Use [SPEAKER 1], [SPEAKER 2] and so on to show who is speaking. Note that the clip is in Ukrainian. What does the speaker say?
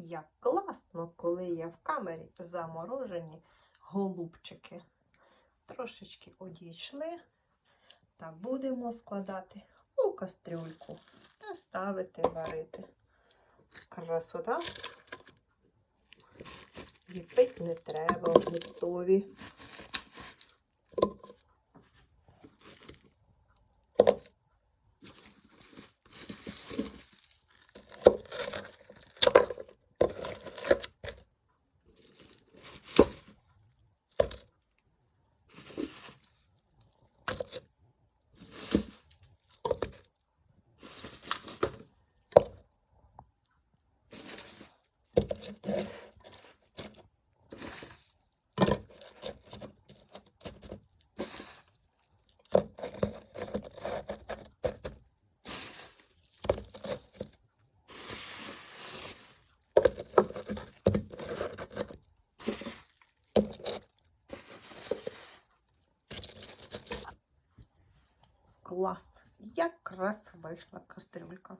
[SPEAKER 1] як класно, коли є в камері заморожені голубчики. Трошечки одійшли та будемо складати у кастрюльку та ставити варити. Красота. Ліпить не треба, готові. Клас! Якраз вийшла кастрюлька.